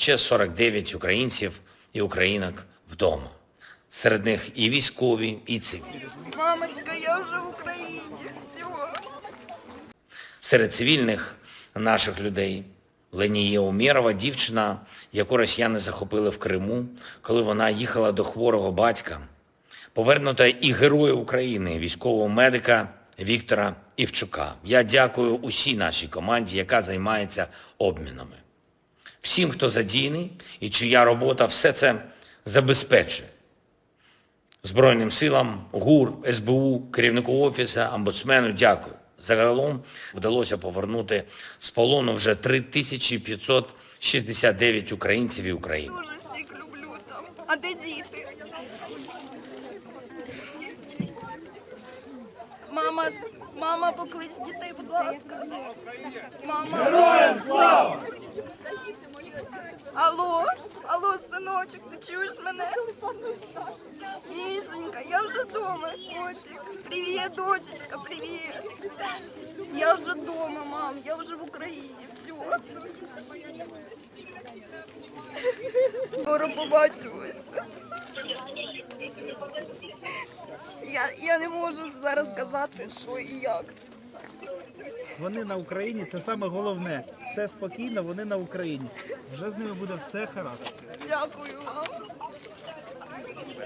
ще 49 українців і українок вдома. Серед них і військові, і цивільні. Мамочка, я вже в Україні. Все. Серед цивільних наших людей Ленія Умєрова, дівчина, яку росіяни захопили в Криму, коли вона їхала до хворого батька. Повернута і герою України, військового медика Віктора Івчука. Я дякую усій нашій команді, яка займається обмінами. Всім, хто задійний і чия робота все це забезпечує. Збройним силам, ГУР, СБУ, керівнику офісу, омбудсмену дякую. Загалом вдалося повернути з полону вже 3569 українців і українок. Дуже всіх люблю там. А де діти? Мама, мама, поклич дітей, будь ласка. Мама. Алло, синочок, ти чуєш мене? Телефонною Мішенька, я вже вдома, котик. Привіт, дочечка, привіт. Я вже вдома, мам, я вже в Україні, все. Скоро побачимось. Я, я не можу зараз сказати, що і як. Вони на Україні, це саме головне. Все спокійно, вони на Україні. Вже з ними буде все гаразд. Дякую вам.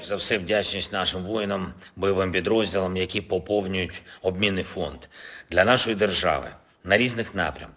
Перш за все вдячність нашим воїнам, бойовим підрозділам, які поповнюють обмінний фонд для нашої держави на різних напрямках.